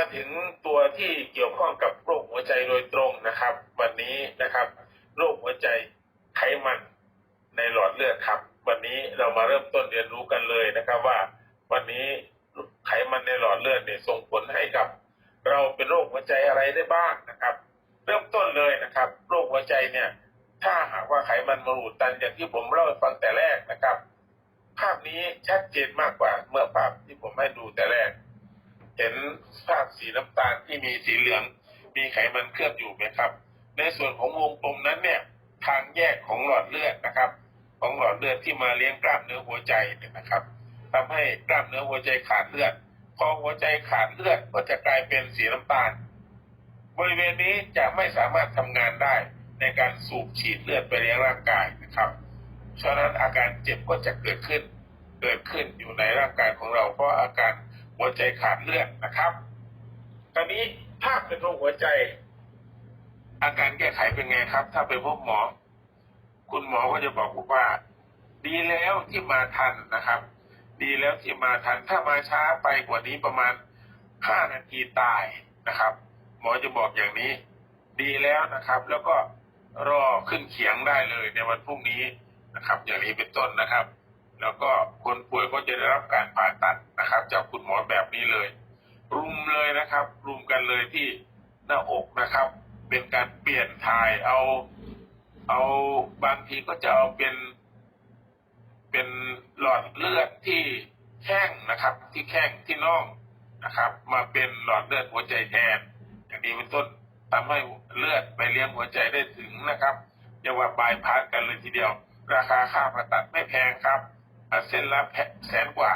มาถึงตัวที่เกี่ยวข้องกับโรคหัวใจโดยตรงนะครับ วันนี้นะครับ โรคหัวใจไขมันในหลอดเลือดครับ วันนี้เรามาเริ่มต้นเรียนรู้กันเลยนะครับว่า วันนี้ไขมันในหลอดเลือดเนี่ยส่งผลให้กับ เราเป็นโรคหัวใจอะไรได้บ้างนะครับ เริ่มต้นเลยนะครับ โรคหัวใจเนี่ย ถ้าหากว่าไขมันมาอุดตันอย่างที่ผมเล่าให้ฟังแต่แรกนะครับ ภาพนี้ชัดเจนมากกว่าเมื่อภาพที่ผมให้ดูแต่ เห็นภาพสีน้ำตาลที่มีสีเหลือง มีไขมันเคลือบอยู่ไหมครับ ในส่วนของวงกลมนั้นเนี่ยทางแยกของหลอดเลือดนะครับ ของหลอดเลือดที่มาเลี้ยงกล้ามเนื้อหัวใจเนี่ยนะครับทำให้กล้ามเนื้อหัวใจขาดเลือดพอหัวใจขาดเลือดก็จะกลายเป็นสีน้ำตาล บริเวณนี้จะไม่สามารถทำงานได้ในการสูบฉีดเลือดไปเลี้ยงร่างกายนะครับฉะนั้นอาการเจ็บก็จะเกิดขึ้น เกิดขึ้นอยู่ในร่างกายของเราเพราะอาการ หัวใจขาดเลือดนะครับตอนนี้ถ้าเป็นโรคหัวใจ อาการแก้ไขเป็นไงครับ ถ้าไปพบหมอ คุณหมอก็จะบอกว่า ดีแล้วที่มาทันนะครับ ดีแล้วที่มาทันถ้ามาช้าไปกว่านี้ประมาณห้านาทีตายนะครับ หมอจะบอกอย่างนี้ ดีแล้วนะครับ แล้วก็รอขึ้นเขียงได้เลยในวันพรุ่งนี้นะครับ อย่างนี้เป็นต้นนะครับ แล้วก็คนป่วยก็จะได้รับการผ่าตัด จากคุณหมอแบบนี้เลย รุมเลยนะครับ รุมกันเลยที่หน้าอกนะครับ เป็นการเปลี่ยนถ่ายเอา เอาบางทีก็จะเอาเป็น เป็นหลอดเลือดที่แข้งนะครับ ที่แข้งที่น่องนะครับ มาเป็นหลอดเลือดหัวใจแทนอย่างนี้เป็นต้นทำให้เลือดไปเลี้ยงหัวใจได้ถึงนะครับเรียกว่าบายพาสกันเลยทีเดียว ราคาค่าผ่าตัดไม่แพงครับเส้นละแสนกว่า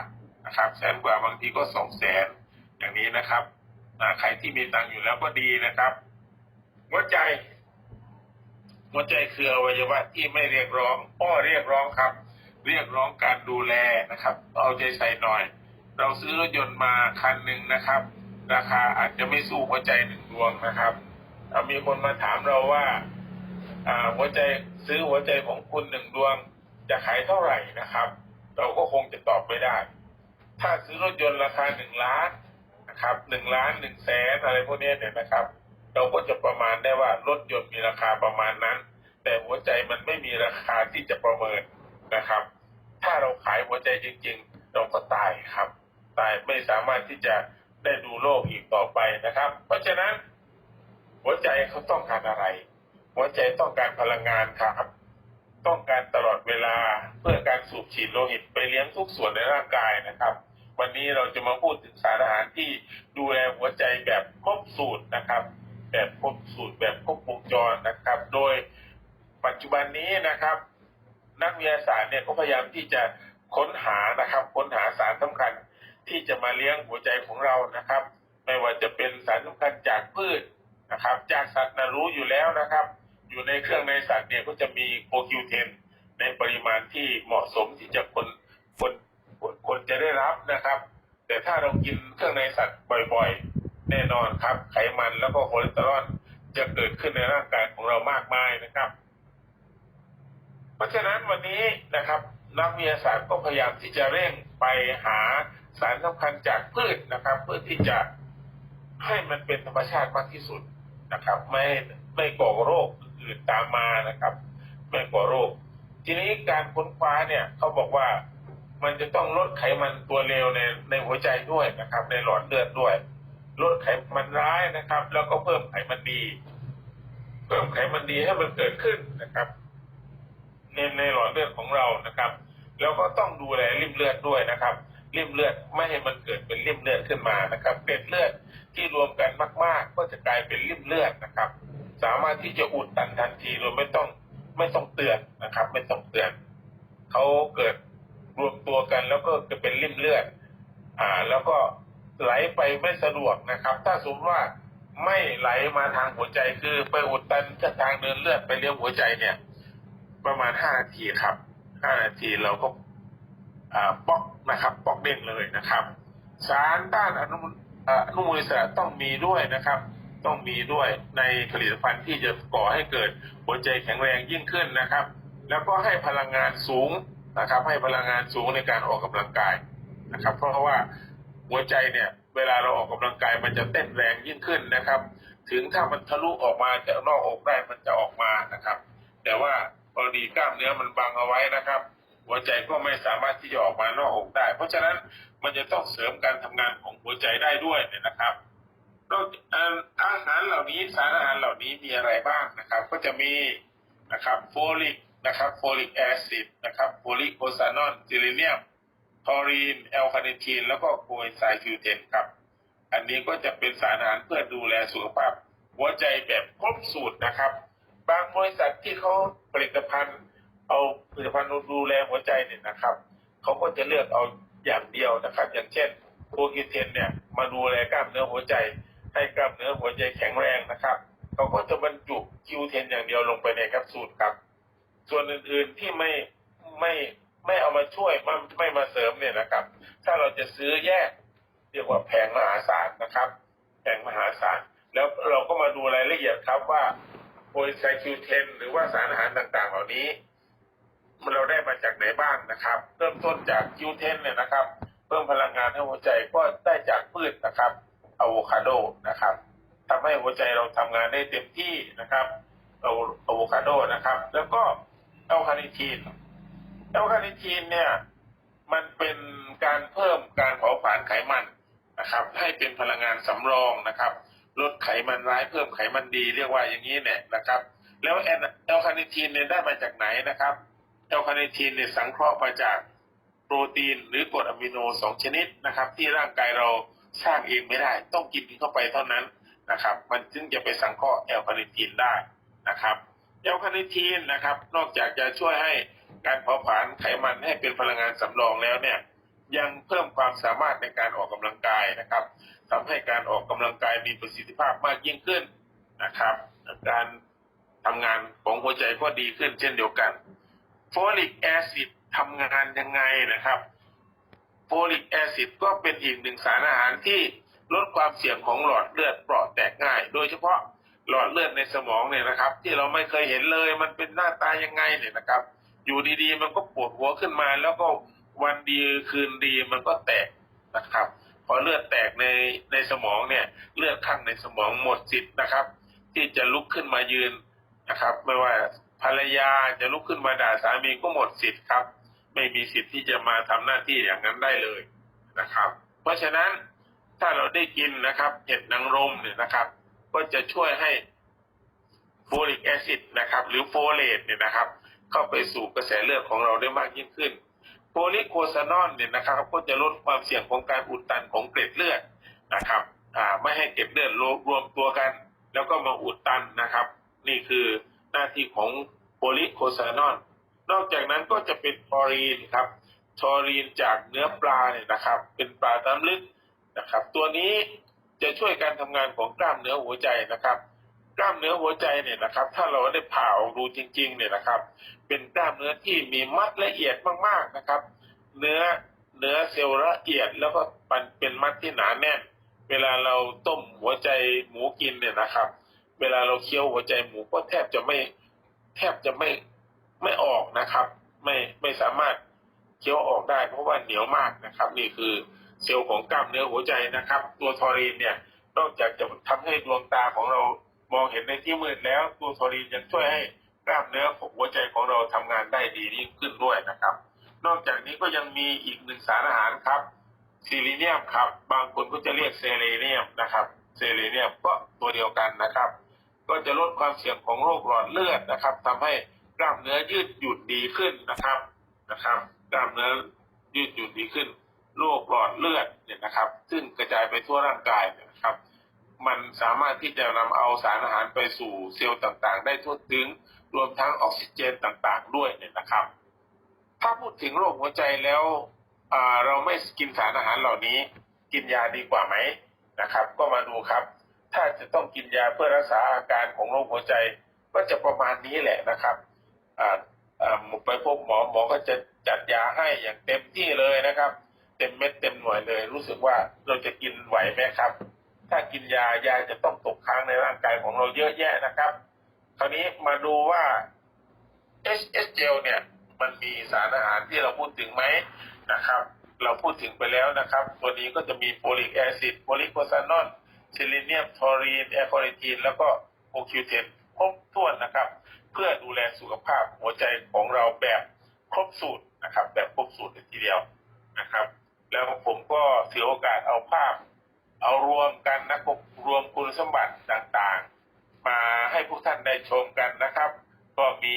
นะครับแสนกว่าบางทีก็สองแสนอย่างนี้นะครับใครที่มีตังค์อยู่แล้วก็ดีนะครับ หัวใจ หัวใจคืออวัยวะที่ไม่เรียกร้องอ้อเรียกร้องครับ เรียกร้องการดูแลนะครับ เอาใจใส่หน่อย เราซื้อรถยนต์มาคันหนึ่งนะครับ ราคาอาจจะไม่สู้หัวใจหนึ่งดวงนะครับอ่ามีคนมาถามเราว่าอ่าหัวใจซื้อหัวใจของคุณหนึ่งดวงจะขายเท่าไหร่นะครับ เราก็คงจะตอบไม่ได้ ถ้าซื้อรถยนต์ราคาหนึ่งล้านนะครับหนึ่งล้านหนึ่งแสนอะไรพวกนี้เนี่ยนะครับ เราก็จะประมาณได้ว่ารถยนต์มีราคาประมาณนั้น แต่หัวใจมันไม่มีราคาที่จะประเมินนะครับ ถ้าเราขายหัวใจจริง ๆ เราก็ตายครับ ตายไม่สามารถที่จะได้ดูโลกอีกต่อไปนะครับ เพราะฉะนั้น หัวใจเขาต้องการอะไร หัวใจต้องการพลังงานครับ ต้องการตลอดเวลาเพื่อการสูบฉีดโลหิตไปเลี้ยงทุกส่วนในร่างกายนะครับ วันนี้เราจะมาพูดถึงสารอาหารที่ดูแลหัวใจแบบครบสูตรนะครับ แบบครบสูตรแบบครบวงจรนะครับ โดยปัจจุบันนี้นะครับ นักวิทยาศาสตร์เนี่ยก็พยายามที่จะค้นหานะครับ ค้นหาสารสำคัญที่จะมาเลี้ยงหัวใจของเรานะครับ ไม่ว่าจะเป็นสารสำคัญจากพืชนะครับ จากสัตว์นะรู้อยู่แล้วนะครับ อยู่ในเครื่องในสัตว์เนี่ยก็จะมีโคคิวเทนในปริมาณที่เหมาะสมที่จะคนคนคนคนจะได้รับนะครับ แต่ถ้าเรากินเครื่องในสัตว์บ่อยๆ แน่นอนครับ ไขมันแล้วก็คอเลสเตอรอลจะเกิดขึ้นในร่างกายของเรามากมายนะครับ เพราะฉะนั้นวันนี้นะครับ นักวิทยาศาสตร์ก็พยายามที่จะเร่งไปหาสารสำคัญจากพืชนะครับ เพื่อที่จะให้มันเป็นธรรมชาติมากที่สุดนะครับ ไม่ไม่ก่อโรค อื่นตามมานะครับไม่ก่อโรค ทีนี้การค้นคว้าเนี่ยเขาบอกว่ามันจะต้องลดไขมันตัวเลวในในหัวใจด้วยนะครับ ในหลอดเลือดด้วย ลดไขมันร้ายนะครับ แล้วก็เพิ่มไขมันดี เพิ่มไขมันดีให้มันเกิดขึ้นนะครับ ในในหลอดเลือดของเรานะครับ แล้วก็ต้องดูแลริมเลือดด้วยนะครับริมเลือดไม่ให้มันเกิดเป็นริมเลือดขึ้นมานะครับเกล็ดเลือดที่รวมกันมาก ๆ ก็จะกลายเป็นริมเลือดนะครับ สามารถที่จะอุดตันทันทีโดยไม่ต้องไม่ต้องเตือนนะครับ ไม่ต้องเตือนเขาเกิดรวมตัวกันแล้วก็จะเป็นริ่มเลือด อ่า แล้วก็ไหลไปไม่สะดวกนะครับ ถ้าสมมติว่าไม่ไหลมาทางหัวใจคือไปอุดตันจากทางเดินเลือดไปเลี้ยงหัวใจเนี่ย ประมาณห้านาทีครับห้านาทีเราก็อ่าป๊อกนะครับป๊อกเด้งเลยนะครับ สารต้านอนุมูลอ่ออนุมูลอิสระต้องมีด้วยนะครับ ต้องมีด้วยในผลิตภัณฑ์ที่จะก่อให้เกิดหัวใจแข็งแรงยิ่งขึ้นนะครับ แล้วก็ให้พลังงานสูงนะครับ ให้พลังงานสูงในการออกกำลังกายนะครับ เพราะว่าหัวใจเนี่ยเวลาเราออกกำลังกายมันจะเต้นแรงยิ่งขึ้นนะครับ ถึงถ้ามันทะลุออกมาจากนอกอกได้มันจะออกมานะครับ แต่ว่ากรณีกล้ามเนื้อมันบังเอาไว้นะครับ หัวใจก็ไม่สามารถที่จะออกมานอกอกได้ เพราะฉะนั้นมันจะต้องเสริมการทำงานของหัวใจได้ด้วยเนี่ยนะครับ อาหารเหล่านี้สารอาหารเหล่านี้มีอะไรบ้างนะครับ ก็จะมีนะครับโฟลิกนะครับโฟลิกแอซิดนะครับโฟลิกโคซานอนซิลิเนียมทอรีนแอลคาเนทีนแล้วก็โคไซฟิวเทนครับ อันนี้ก็จะเป็นสารอาหารเพื่อดูแลสุขภาพ หัวใจแบบครบสูตรนะครับ บางบริษัทที่เขาผลิตภัณฑ์ เอาผลิตภัณฑ์ดูแลหัวใจเนี่ยนะครับเขาก็จะเลือกเอาอย่างเดียวนะครับ อย่างเช่นโปรกิเทนเนี่ยมาดูแลกล้ามเนื้อหัวใจ ให้กล้ามเนื้อหัวใจแข็งแรงนะครับเขาก็จะบรรจุคิวเทนอย่างเดียวลงไปในแคปซูลครับ ส่วนอื่นๆที่ไม่ไม่ไม่เอามาช่วยไม่ไม่มาเสริมเนี่ยนะครับ ถ้าเราจะซื้อแยก เรียกว่าแพงมหาศาลนะครับแพงมหาศาลแล้วเราก็มาดูรายละเอียดครับว่าโพลิไซคิวเทนหรือว่าสารอาหารต่างๆ เหล่านี้มันเราได้มาจากไหนบ้างนะครับ เริ่มต้นจากคิวเทนเนี่ยนะครับ เพิ่มพลังงานให้หัวใจก็ได้จากพืชนะครับ อะโวคาโดนะครับทำให้หัวใจเราทำงานได้เต็มที่นะครับอะโวอะโวคาโดนะครับ แล้วก็แอลคาเนทีนแอลคาเนทีนเนี่ยมันเป็นการเพิ่มการเผาผลาญไขมันนะครับ ให้เป็นพลังงานสำรองนะครับ ลดไขมันร้ายเพิ่มไขมันดีเรียกว่าอย่างนี้เนี่ยนะครับ แล้วแอลแอลคาเนทีนเนี่ยได้มาจากไหนนะครับแอลคาเนทีนเนี่ยสังเคราะห์มาจากโปรตีนหรือกรดอะมิโนสองชนิดนะครับ ที่ร่างกายเรา สร้างเองไม่ได้ ต้องกินเข้าไปเท่านั้นนะครับ มันจึงจะไปสังเคราะห์แอลคาเนทีนได้นะครับแอลคาเนทีนนะครับ นอกจากจะช่วยให้การเผาผลาญไขมันให้เป็นพลังงานสำรองแล้วเนี่ยยังเพิ่มความสามารถในการออกกำลังกายนะครับทำให้การออกกำลังกายมีประสิทธิภาพมากยิ่งขึ้นนะครับ การทำงานของหัวใจก็ดีขึ้นเช่นเดียวกันโฟลิกแอซิดทำงานยังไงนะครับ โฟลิกแอซิดก็เป็นอีกหนึ่งสารอาหารที่ลดความเสี่ยงของหลอดเลือดเปราะแตกง่าย โดยเฉพาะหลอดเลือดในสมองเนี่ยนะครับ ที่เราไม่เคยเห็นเลยมันเป็นหน้าตายังไงเนี่ยนะครับ อยู่ดีๆ มันก็ปวดหัวขึ้นมา แล้วก็วันดีคืนดีมันก็แตกนะครับพอเลือดแตกในในสมองเนี่ยเลือดข้างในสมองหมดสิทธิ์นะครับ ที่จะลุกขึ้นมายืนนะครับ ไม่ว่าภรรยาจะลุกขึ้นมาด่าสามีก็หมดสิทธิ์ครับ ไม่มีสิทธิ์ที่จะมาทำหน้าที่อย่างนั้นได้เลยนะครับ เพราะฉะนั้นถ้าเราได้กินนะครับเห็ดนางรมเนี่ยนะครับ ก็จะช่วยให้โฟลิกแอซิดนะครับ หรือโฟเลตเนี่ยนะครับ เข้าไปสู่กระแสเลือดของเราได้มากยิ่งขึ้นโพลิโคซานอนเนี่ยนะครับ ก็จะลดความเสี่ยงของการอุดตันของเกล็ดเลือดนะครับอ่าไม่ให้เกล็ดเลือดรวมตัวกัน แล้วก็มาอุดตันนะครับ นี่คือหน้าที่ของโพลิโคซานอน นอกจากนั้นก็จะเป็นทอรีนครับทอรีนจากเนื้อปลาเนี่ยนะครับ เป็นปลาน้ำลึกนะครับ ตัวนี้จะช่วยการทำงานของกล้ามเนื้อหัวใจนะครับ กล้ามเนื้อหัวใจเนี่ยนะครับ ถ้าเราได้ผ่าออกดูจริง ๆ เนี่ยนะครับ เป็นกล้ามเนื้อที่มีมัดละเอียดมากๆนะครับ เนื้อเนื้อเซลล์ละเอียดแล้วก็มันเป็นมัดที่หนาแน่น เวลาเราต้มหัวใจหมูกินเนี่ยนะครับ เวลาเราเคี้ยวหัวใจหมูก็แทบจะไม่แทบจะไม่ ไม่ออกนะครับ ไม่ไม่สามารถเคี้ยวออกได้ เพราะว่าเหนียวมากนะครับ นี่คือเซลล์ของกล้ามเนื้อหัวใจนะครับ ตัวทอรีนเนี่ยนอกจากจะทำให้ดวงตาของเรามองเห็นในที่มืดแล้ว ตัวทอรีนยังช่วยให้กล้ามเนื้อของหัวใจของเราทำงานได้ดียิ่งขึ้นด้วยนะครับ นอกจากนี้ก็ยังมีอีกหนึ่งสารอาหารครับซีเลเนียมครับ บางคนก็จะเรียกเซเลเนียมนะครับเซเลเนียมก็ตัวเดียวกันนะครับ ก็จะลดความเสี่ยงของโรคหลอดเลือดนะครับทำให้ กล้ามเนื้อยืดหยุ่นดีขึ้นนะครับนะครับ กล้ามเนื้อยืดหยุ่นดีขึ้นโรคหลอดเลือดเนี่ยนะครับ ซึ่งกระจายไปทั่วร่างกายเนี่ยนะครับ มันสามารถที่จะนำเอาสารอาหารไปสู่เซลล์ต่างๆ ได้ทั่วถึงรวมทั้งออกซิเจนต่างๆ ด้วยเนี่ยนะครับ ถ้าพูดถึงโรคหัวใจแล้วเราไม่กินสารอาหารเหล่านี้ กินยาดีกว่าไหมนะครับ ก็มาดูครับ ถ้าจะต้องกินยาเพื่อรักษาอาการของโรคหัวใจ ก็จะประมาณนี้แหละนะครับ ไปพบหมอหมอก็จะจัดยาให้อย่างเต็มที่เลยนะครับ เต็มเม็ดเต็มหน่วยเลย รู้สึกว่าเราจะกินไหวไหมครับ ถ้ากินยายาจะต้องตกค้างในร่างกายของเราเยอะแยะนะครับ คราวนี้มาดูว่า HS gel เนี่ยมันมีสารอาหารที่เราพูดถึงไหมนะครับ เราพูดถึงไปแล้วนะครับ ตัวนี้ก็จะมีโฟลิกแอซิดโพลิโคซานอนซิลิเนียมทอรีนแอคอลิทีนแล้วก็โอคิวเทนครบถ้วนนะครับ เพื่อดูแลสุขภาพหัวใจของเราแบบครบสูตรนะครับ แบบครบสูตรเลยทีเดียวนะครับ แล้วผมก็ถือโอกาสเอาภาพ เอารวมกันนะครับรวมคุณสมบัติต่างๆ มาให้พวกท่านได้ชมกันนะครับ ก็มี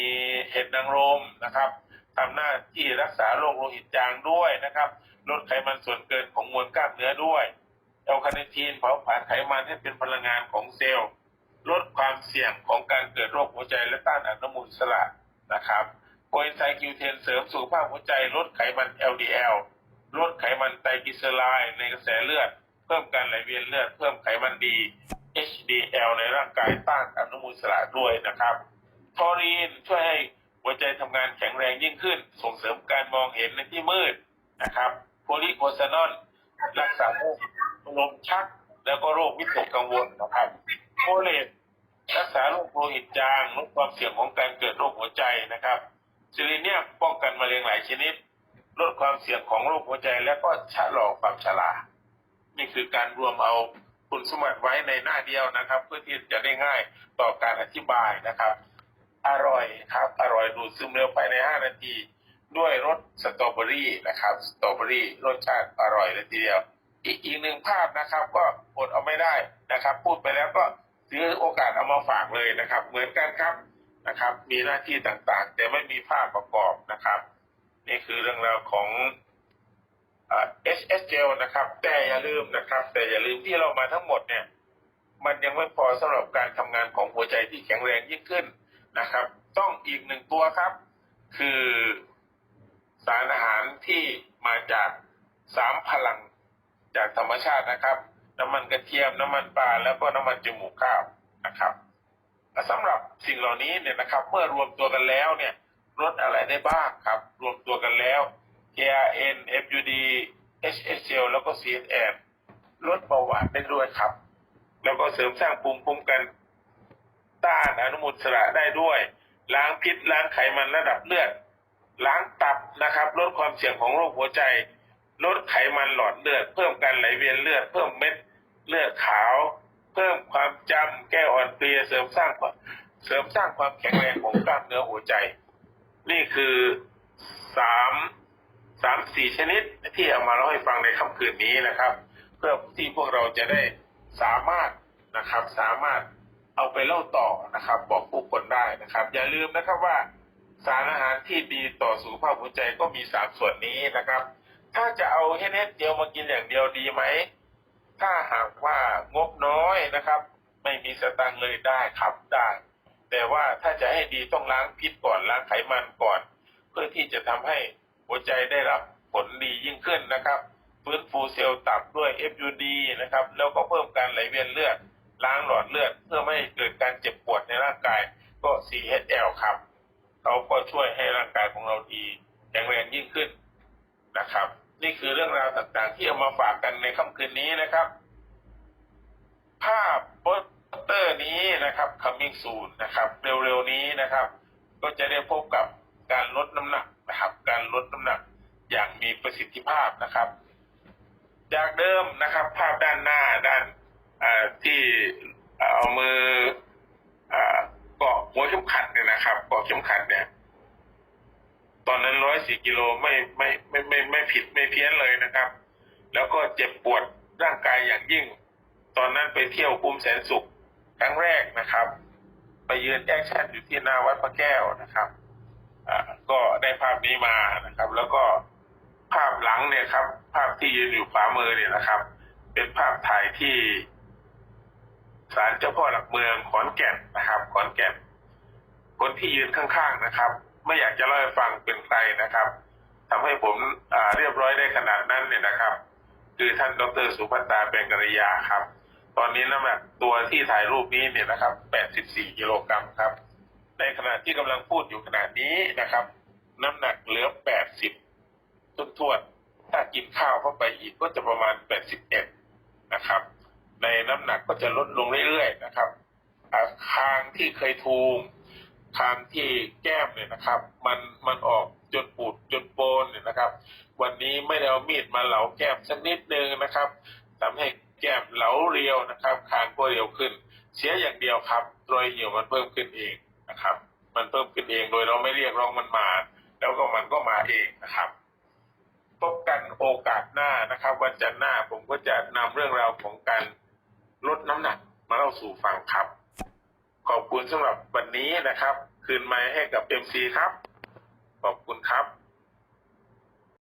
เห็ดนางรมนะครับทำหน้าที่รักษาโรคโลหิตจางด้วยนะครับลดไขมันส่วนเกินของมวลกล้ามเนื้อด้วยแอลคาเนทีนเผาผลาญไขมันให้เป็นพลังงานของเซลล์ ลดความเสี่ยงของการเกิดโรคหัวใจและต้านอนุมูลอิสระนะครับโคเอนไซม์คิวเทนเสริมสุขภาพหัวใจ ลดไขมัน LDL ลดไขมันไตรกลีเซอไรด์ในกระแสเลือด เพิ่มการไหลเวียนเลือด เพิ่มไขมันดี HDL ในร่างกายต้านอนุมูลอิสระด้วยนะครับทอรีนช่วยให้หัวใจทำงานแข็งแรงยิ่งขึ้น ส่งเสริมการมองเห็นในที่มืดนะครับโพลิโคซานอนรักษาโรคลมชัก แล้วก็โรควิตกกังวลนะครับโฟเลต รักษาโรคโลหิตจางลดความเสี่ยงของการเกิดโรคหัวใจนะครับซิลิเนียมป้องกันมะเร็งหลายชนิด ลดความเสี่ยงของโรคหัวใจและก็ชะลอความชรานี่คือการรวมเอาคุณสมบัติไว้ในหน้าเดียวนะครับ เพื่อที่จะได้ง่ายต่อการอธิบายนะครับ อร่อยครับ อร่อยดูดซึมเร็วภายใน 5 นาที ด้วยรสสตรอเบอรี่นะครับสตรอเบอรี่รสชาติอร่อยเลยทีเดียว อีกอีกหนึ่งภาพนะครับ ก็อดเอาไม่ได้นะครับ พูดไปแล้วก็ ถือโอกาสเอามาฝากเลยนะครับ เหมือนกันครับนะครับ มีหน้าที่ต่างๆ แต่ไม่มีภาพประกอบนะครับ นี่คือเรื่องราวของเอ่อ SSGL นะครับ แต่อย่าลืมนะครับ แต่อย่าลืมที่เรามาทั้งหมดเนี่ย มันยังไม่พอสำหรับการทำงานของหัวใจที่แข็งแรงยิ่งขึ้นนะครับ ต้องอีกหนึ่งตัวครับ คือสารอาหารที่มาจากสามพลังจากธรรมชาตินะครับ น้ำมันกระเทียมน้ำมันปลาแล้วก็น้ำมันจมูกข้าวนะครับสำหรับสิ่งเหล่านี้เนี่ยนะครับ เมื่อรวมตัวกันแล้วเนี่ยลดอะไรได้บ้างครับ รวมตัวกันแล้ว KRN FUD HSL แล้วก็ CSN ลดเบาหวานได้ด้วยครับ แล้วก็เสริมสร้างภูมิคุ้มกัน ต้านอนุมูลอิสระได้ด้วย ล้างพิษล้างไขมันระดับเลือด ล้างตับนะครับ ลดความเสี่ยงของโรคหัวใจ ลดไขมันหลอดเลือด เพิ่มการไหลเวียนเลือด เพิ่มเม็ด เลือดขาว เพิ่มความจำแก้อ่อนเพลียเสริมสร้างเสริมสร้างความแข็งแรงของกล้ามเนื้อหัวใจ นี่คือสามสามสี่ชนิดที่เอามาเล่าให้ฟังในค่ำคืนนี้นะครับ เพื่อที่พวกเราจะได้สามารถนะครับ สามารถเอาไปเล่าต่อนะครับ บอกผู้คนได้นะครับ อย่าลืมนะครับว่าสารอาหารที่ดีต่อสุขภาพหัวใจก็มีสามส่วนนี้นะครับ ถ้าจะเอาเฮดเฮดเดียวมากินอย่างเดียวดีไหม ถ้าหากว่างบน้อยนะครับ ไม่มีสตางค์เลยได้ครับได้แต่ว่าถ้าจะให้ดีต้องล้างพิษก่อนล้างไขมันก่อน เพื่อที่จะทำให้หัวใจได้รับผลดียิ่งขึ้นนะครับฟื้นฟูเซลล์ตับด้วย FUD นะครับ แล้วก็เพิ่มการไหลเวียนเลือด ล้างหลอดเลือด เพื่อไม่ให้เกิดการเจ็บปวดในร่างกายก็ CHL ครับ เขาก็ช่วยให้ร่างกายของเราดีแข็งแรงยิ่งขึ้นนะครับ นี่คือเรื่องราวต่างๆ ที่เอามาฝากกันในค่ำคืนนี้นะครับ ภาพโปสเตอร์นี้นะครับ coming soon นะครับ เร็วๆนี้นะครับ ก็จะได้พบกับการลดน้ำหนักนะครับ การลดน้ำหนักอย่างมีประสิทธิภาพนะครับ จากเดิมนะครับ ภาพด้านหน้าด้านที่เอามือเกาะหัวเข็มขัดเนี่ยนะครับเกาะเข็มขัดเนี่ย ตอนนั้นร้อยสี่กิโลไม่ไม่ไม่ไม่ไม่ผิดไม่เพี้ยนเลยนะครับ แล้วก็เจ็บปวดร่างกายอย่างยิ่ง ตอนนั้นไปเที่ยวภูมิแสนสุขครั้งแรกนะครับ ไปยืนแอคชั่นอยู่ที่หน้าวัดพระแก้วนะครับอ่าก็ได้ภาพนี้มานะครับ แล้วก็ภาพหลังเนี่ยครับ ภาพที่ยืนอยู่ขวามือเนี่ยนะครับ เป็นภาพถ่ายที่ศาลเจ้าพ่อหลักเมืองขอนแก่นนะครับ ขอนแก่น คนที่ยืนข้างๆนะครับ ไม่อยากจะเล่าให้ฟังเป็นใครนะครับทำให้ผมอ่าเรียบร้อยได้ขนาดนั้นเนี่ยนะครับ คือท่านดรสุภัตตาเป็นกัลยาครับ ตอนนี้น้ำหนักตัวที่ถ่ายรูปนี้เนี่ยนะครับ 84กิโลกรัมครับ ในขณะที่กำลังพูดอยู่ขณะนี้นะครับ น้ำหนักเหลือ 80ทุนทวนๆถ้ากินข้าวเข้าไปอีกก็จะประมาณ 81 นะครับ ในน้ำหนักก็จะลดลงเรื่อยๆนะครับคางที่เคยทูม คางที่แก้มเนี่ยนะครับ มันมันออกจนปูดจนโปนเนี่ยนะครับ วันนี้ไม่ได้เอามีดมาเหลาแก้มสักนิดนึงนะครับทำให้แก้มเหลาเรียวนะครับคางก็เรียวขึ้น เสียอย่างเดียวครับรอยเหี่ยวมันเพิ่มขึ้นเองนะครับ มันเพิ่มขึ้นเองโดยเราไม่เรียกร้องมันมา แล้วก็มันก็มาเองนะครับพบกันโอกาสหน้านะครับ วันจันทร์หน้าผมก็จะนำเรื่องราวของการลดน้ำหนักมาเล่าสู่ฟังครับ ขอบคุณสำหรับวันนี้นะครับ คืนไม้ให้กับเอ็มซีครับ ขอบคุณครับ